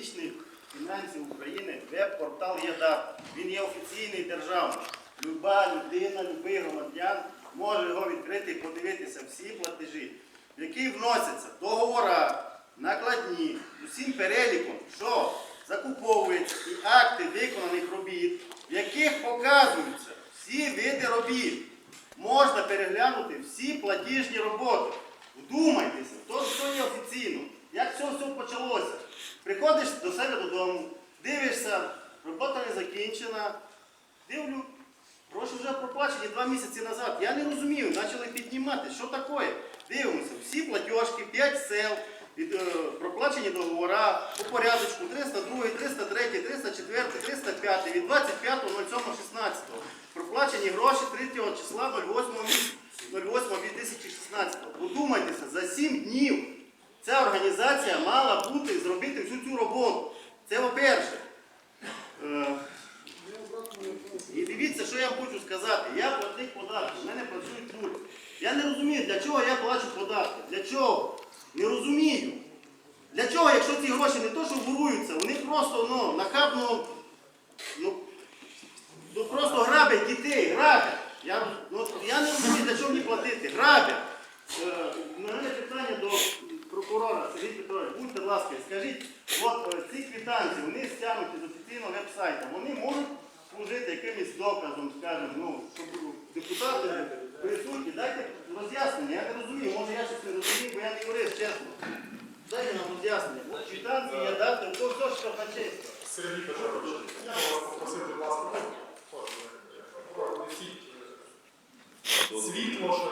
публічних фінансів України веб-портал ЄДАТ. Він є офіційний державний. Люба людина, любий громадян може його відкрити і подивитися всі платежі, в які вносяться договори, накладні, усім переліком, що закуповується і акти виконаних робіт, в яких показуються всі види робіт. Можна переглянути всі платіжні роботи. Вдумайтеся, то, то є офіційно. Як все все почалося? Приходиш до себе додому, дивишся, робота не закінчена. Дивлю, гроші вже проплачені два місяці назад. Я не розумію, почали піднімати. Що таке? Дивимося, всі платіжки, 5 сел, від, е, проплачені договори по порядочку 302, 303, 304, 305 від 25.07.16. Проплачені гроші 3 числа 08 місяця. 08.2016. Подумайтеся, за 7 днів організація мала бути зробити всю цю роботу. Це по-перше. Е, і дивіться, що я хочу сказати. Я платник податків, в мене працюють люди. Я не розумію, для чого я плачу податки. Для чого? Не розумію. Для чого, якщо ці гроші не то, що воруються, вони просто ну, нахабно, ну, ну просто грабять дітей, грабять. Я, ну, я не розумію, для чого мені платити. Грабять. Е, У мене питання до Ласка, скажіть, от е, ці квитанції, вони стягнуті з офіційного веб-сайту, вони можуть служити якимось доказом, скажімо, ну, щоб депутати присутні, дайте роз'яснення, я не розумію, може я щось не розумію, бо я не юрист, чесно. Дайте нам роз'яснення. От квитанції я дати, то все, що хочеться. Сергій Петрович, попросити, будь ласка, прокурор, несіть світло, що